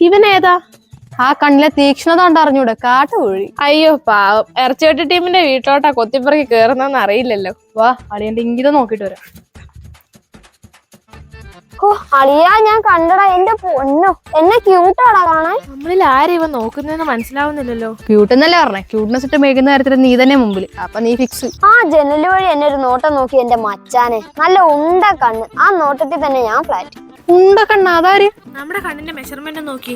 ഇവനേതാ? ആ കണ്ണിലെ തീക്ഷ്ണത കൊണ്ട് അറിഞ്ഞൂടെ? കാട്ടുകോഴി. അയ്യോ പാവം. ഇറച്ചിവട്ടി ടീമിന്റെ വീട്ടിലോട്ടാ കൊത്തിപ്പറക്കി കേറുന്നെന്ന് അറിയില്ലല്ലോ. വാ. അളിയന്റെ ഇംഗിതം നോക്കിട്ട് വരാം. ഓ അളിയാ ഞാൻ കണ്ടടാ എന്റെ പൊന്നോ. എന്നെ ക്യൂട്ടാടാ കാണാൻ? നമ്മളിൽ ആരും ഇവ നോക്കുന്നതെന്ന് മനസ്സിലാവുന്നില്ലല്ലോ. ക്യൂട്ട് എന്നല്ലേ പറഞ്ഞേ? ക്യൂട്ട്നെസ് ഇട്ട് മേക്കുന്ന കാര്യത്തിൽ നീ തന്നെ മുമ്പിൽ. അപ്പൊ നീ ഫിക്സ് ആ ജനൽ വഴി എന്നെ ഒരു നോട്ടം നോക്കി എന്റെ മച്ചാനെ. നല്ല ഉണ്ട കണ്ണ്. ആ നോട്ടത്തിൽ തന്നെ ഞാൻ ഫ്ലാറ്റ് ഉണ്ട കണ്ണ? അതാര്? നമ്മുടെ കണ്ണിന്റെ മെഷർമെന്റ് നോക്കി.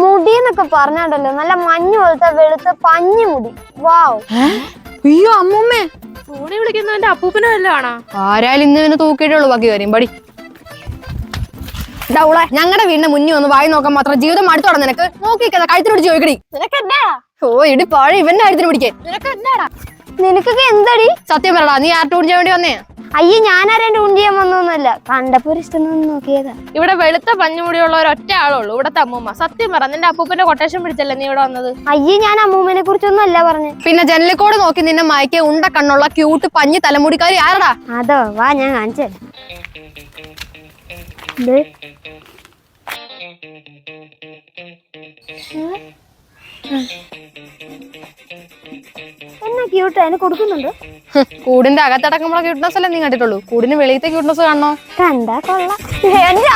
മുടി എന്നൊക്കെ പറഞ്ഞാണ്ടല്ലോ. നല്ല മഞ്ഞ പോലത്തെ വെളുത്ത പഞ്ഞി മുടി. വാവ്. അയ്യോ അമ്മൂമ്മേ. ഫോണിൽ വിളിക്കുന്നവന്റെ അപ്പൂപ്പനെ വല്ലതും ആണോ ആരായാലും ഇന്ന് ഇവന് തൂക്കിയിട്ടുള്ളൂ ബാക്കി കാര്യം. പടി. ഡൗളെ ഞങ്ങളുടെ വീടിന്റെ മുന്നിൽ വന്ന് വായി നോക്കാൻ മാത്രം ജീവിതം അടുത്തോടെ നിനക്ക് നോക്കിക്കത കഴുത്തിനോട് ചോദിക്കടി. നിനക്ക് ഓ ഇടി പാഴ ഇവന്റെ കാര്യത്തിന് പിടിക്കേ. നിനക്കൊക്കെ എന്തടി? സത്യം പറടാ നീ ആർട്ടൂൺ ചെയ്യാൻ വേണ്ടി വന്നേ? അയ്യോ ഞാനാരും ടൂൺ ചെയ്യാൻ വന്നൊന്നുമല്ല കണ്ടപ്പോ ഒരു ഇഷ്ടം നോക്കിയതാ. ഇവിടെ വെളുത്ത പഞ്ഞുമുടിയുള്ള ഒറ്റ ആളുള്ളൂ. ഇവിടത്തെ അമ്മൂമ്മ. സത്യം പറ നിന്റെ അപ്പൂപ്പന്റെ കൊട്ടേഷൻ പിടിച്ചല്ലേ നീ ഇവിടെ വന്നത്? അയ്യേ ഞാൻ അമ്മൂമ്മനെ കുറിച്ചൊന്നും അല്ല പറഞ്ഞു. പിന്നെ ജനലിക്കോട് നോക്കി നിന്നെ മയക്കിയ ഉണ്ട കണ്ണുള്ള ക്യൂട്ട് പഞ്ഞി തലമുടിക്കാരി ആരടാ? അതോ വാ ഞാൻ കാണിച്ചു തരാം. ക്യൂട്ട് അതിന് കൊടുക്കുന്നുണ്ട്. കൂടിന്റെ അകത്തടക്കമുള്ള ക്യൂട്ട്നെസ് അല്ലേ നീ കണ്ടിട്ടുള്ളൂ? കൂടിന് വെളിയത്തെ ക്യൂട്ട്നെസ് കാണണോ? കണ്ടാ കൊള്ളാം. എന്റെ